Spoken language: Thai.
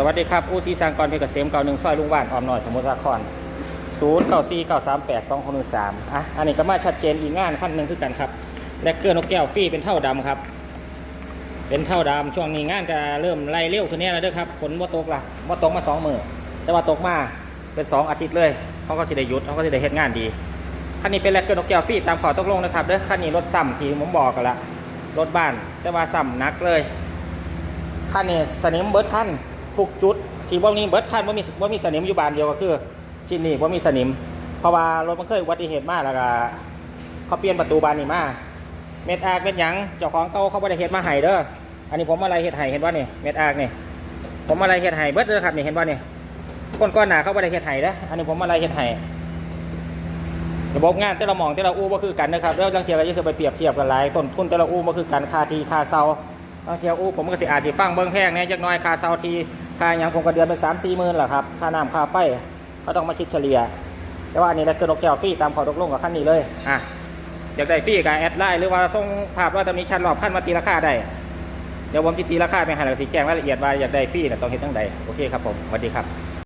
สวัสดีครับอูซีสังกรเพชรเกษมเก่าหนึ่งซอยลุงบ้านออมหน่อยสมุทรสาครศูนย์เก้าสี่เก้าสามแปดสองหนึ่งสามอะอันนี้ก็มาชัดเจนอีกงานขั้นหนึ่งคือกันครับแลกเกอร์นกแก้วฟรีเป็นเท่าดำครับ เป็นเท่าดำช่วงนี้งานจะเริ่มไล่เร็วขึ้นเนี้แล้วเด้อครับฝนว่าตกละว่าตกมาสองมือแต่ว่าตกมาเป็นสองอาทิตย์เลยเขาก็สิได้หยุดเขาก็สิได้เฮ็ดงานดีคันนี้เป็นแลกเกอร์นกแก้วฟรีตามขอตกลงนะครับเด้อคันนี้รถซ้ำที่ผมบอกกันละรถบ้านแต่ว่าซ้ำนักเลยขั้นนี่สนิมเบิร์ดขั้น ทุกจุด ที่ว่านี้เบิร์ดขั้นว่ามีว่ามีสนิมอยู่บานเดียวก็คือที่นี่ว่ามีสนิม เพราะว่ารถมันเคยอุบัติเหตุมากแล้วก็เขาเปลี่ยนประตูบานนี่มาเม็ดอากเม็ดหยังเจ้าของเก่าเขาไม่ได้เฮ็ดมาให้เด้ออันนี้ผมอะไรเฮ็ดให้เห็นว่านี่เม็ดอากนี่ผมอะไรเฮ็ดให้เบิร์ดเด้อครับนี่เห็นว่านี่ก้นก้อนหนาเขาไม่ได้เฮ็ดให้เด้ออันนี้ผมอะไรเฮ็ดให้ระบบงานแต่ละมองแต่ละอู้ก็คือกันนะครับแล้วจังเทียก็จะไปเปรียบเทียบกันหลายต้นทุนแต่ละอู้ก็คือกันค่าทีค่าเซา บางเที่ยวอู้ผมก็สิอาจสิฟังเบิ้งแพงเนี่ยจักน้อยค่าเซาทีค่าอยังผมก็เดือนเป็นสามสี่หมื่นแหละครับค่าน้ำค่าไฟก็ต้องมาคิดเฉลี่ย แต่ว่าอันนี้เราเกิดนกแก้วฟรีตามขอตกลงกับขั้นนี้เลยอะอยากได้ฟรีกับแอดไลน์หรือว่าส่งภาพว่าตอนนี้ชั้นรอบขั้นมาตีราคาได้เดี๋ยวผมจะตีราคาไปหาหลักสีแจ้งรายละเอียดว่าอยากได้ฟรีน่ะต้องเห็นตั้งใดโอเคครับผมสวัสดีครับ